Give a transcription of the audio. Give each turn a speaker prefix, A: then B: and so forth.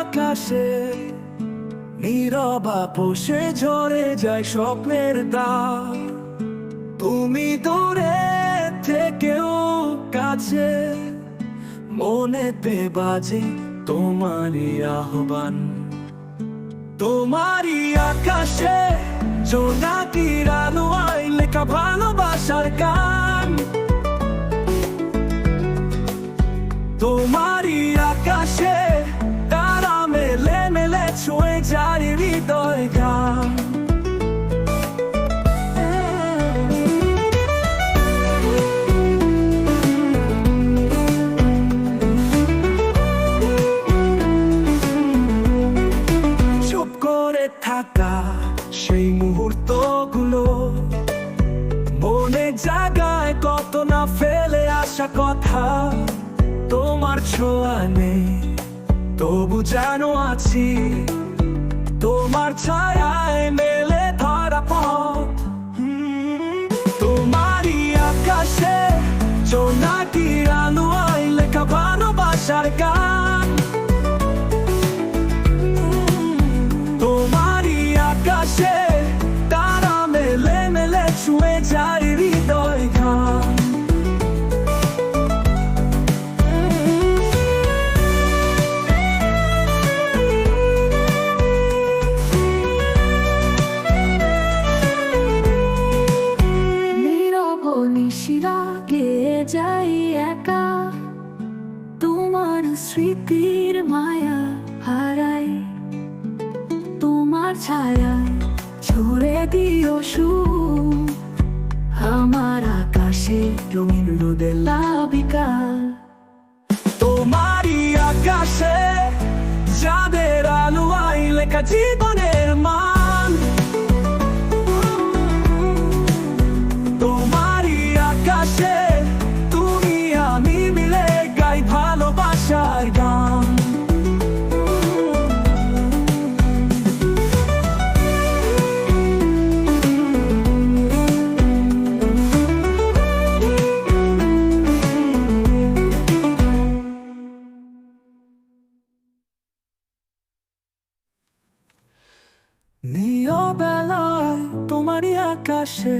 A: আকাশে, নীরবা পোষে ঝরে যায় স্বপ্নের দাগ তুমি দূরে থেকেও কাছে, মনেতে বাজে তোমারই আহ্বান। তোমারই আকাশে, জোনাকির আলো আয় লেখা ভালোবাসার গান। তোমারই আকাশে চুপ করে থাকা সেই মুহূর্তগুলো মনে জাগায় কত না ফেলে আসা কথা, তোমার ছোঁয়া নেই, তবু জানো আছি জোনাকির আলো আয় লেখা ভালোবাসার গান।
B: স্মৃতির মায়া হারাই, তোমার ছায়ায় ছড়ে দিও সু আমার আকাশে রঙিন রোদে লাভিকা
A: তোমারই আকাশে যাদের আলো আই লেখা নিয়বেলায় তোমারই আকাশে